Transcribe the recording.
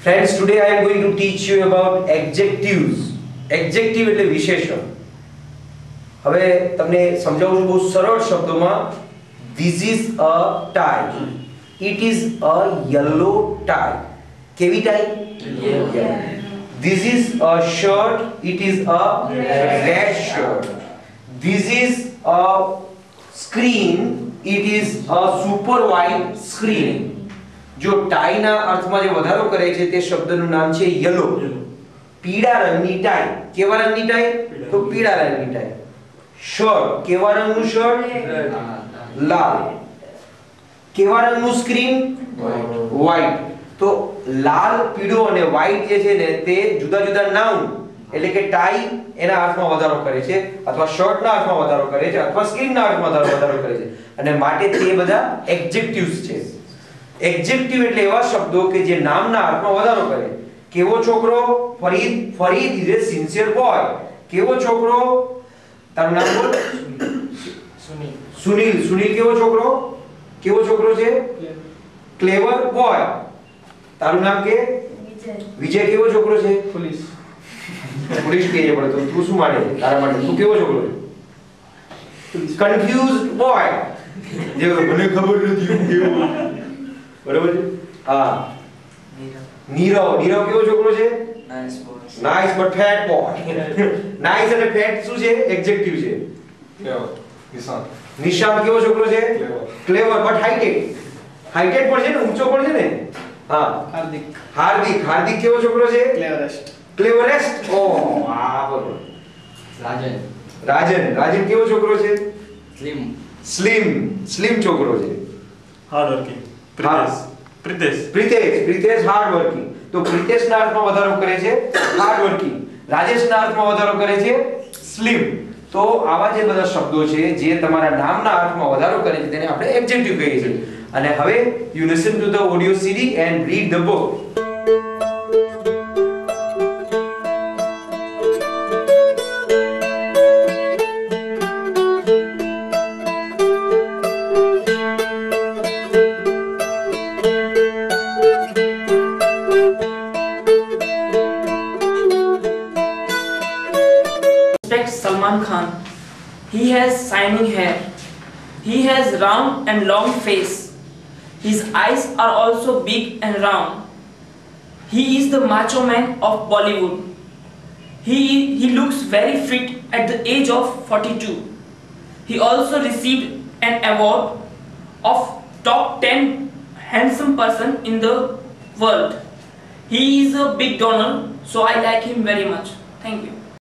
Friends, today I am going to teach you about adjectives. Adjective એટલે વિશેષણ હવે તમને સમજાવું છું બહુ સરળ શબ્દોમાં This is a tie. It is a yellow tie. કેવી tie? This is a shirt. It is a red shirt. This is a screen. It is a super wide screen. જો ટાઈના અર્થમાં જે વધારો કરે છે તે શબ્દનું નામ છે યલો. પીળા રંગની ટાઈ. કેવા રંગની ટાઈ? તો પીળા રંગની ટાઈ. શર્ટ કેવા રંગનું શર્ટ લાલ. કેવા રંગનું સ્ક્રીન? વ્હાઈટ તો લાલ પીળો અને વ્હાઈટ જે છે ને તે જુદા જુદા નાઉન એટલે કે ટાઈ એના અર્થમાં વધારો કરે છે અથવા શર્ટના અર્થમાં વધારો કરે છે અથવા સ્ક્રીનના અર્થમાં વધારો વધારો કરે છે. અને માટે તે બધા એડજેક્ટિવ્સ છે. એડજેક્ટિવ એટલે એવા શબ્દો કે જે નામના અર્થમાં વધારો કરે. કેવો છોકરો? Farid Farid is a sincere boy કેવો છોકરો? તારું નામ બોલ. સુનિલ. સુનિલ. કેવો છોકરો? કેવો છોકરો છે? ક્લેવર બોય તારું નામ કે? વિજય. કેવો છોકરો છે? પોલીસ. પોલીસ કે છે પણ તું- તું શું માને? તારા માટે. તું કેવો છોકરો છે? કન્ફ્યુઝડ બોય જે મને ખબર નથી હું કેવો. બરાબર છે? હા. નીરવ. નીરવ. કેવો છોકરો છે? Nice but fat boy nice અને ફેટ શું છે? એડજેક્ટિવ છે. નિશાન નિશાન કેવો છોકરો છે. ક્લેવર બટ હાઇટેડ હાઇટેડ પણ છે ને? ઊંચો પણ છે ને? હા. હાર્દિક. હાર્દિક. હાર્દિક કેવો છોકરો છે? ક્લેવરેસ્ટ ક્લેવરેસ્ટ ઓ આ બરોબર. રાજન. રાજન. રાજન કેવો છોકરો છે? સ્લિમ સ્લિમ સ્લિમ છોકરો છે. Hard working. Pritesh Pritesh Pritesh Pritesh hard working તો પ્રિતેશના અર્થમાં વધારો કરે છે હાર્ડ વર્કિંગ રાજેશના અર્થમાં વધારો કરે છે સ્લિમ તો આવા જે બધા શબ્દો છે જે તમારા નામના અર્થમાં વધારો કરે છે તેને આપણે એડજેક્ટિવ કહીએ છીએ. અને હવે you listen to the audio CD and read the book Respect Salman Khan. He has shining hair. He has round and long face. His eyes are also big and round. He is the macho man of Bollywood. He, he looks very fit at the age of 42. He also received an award of top 10 handsome person in the world. He is a big donor, so I like him very much. Thank you.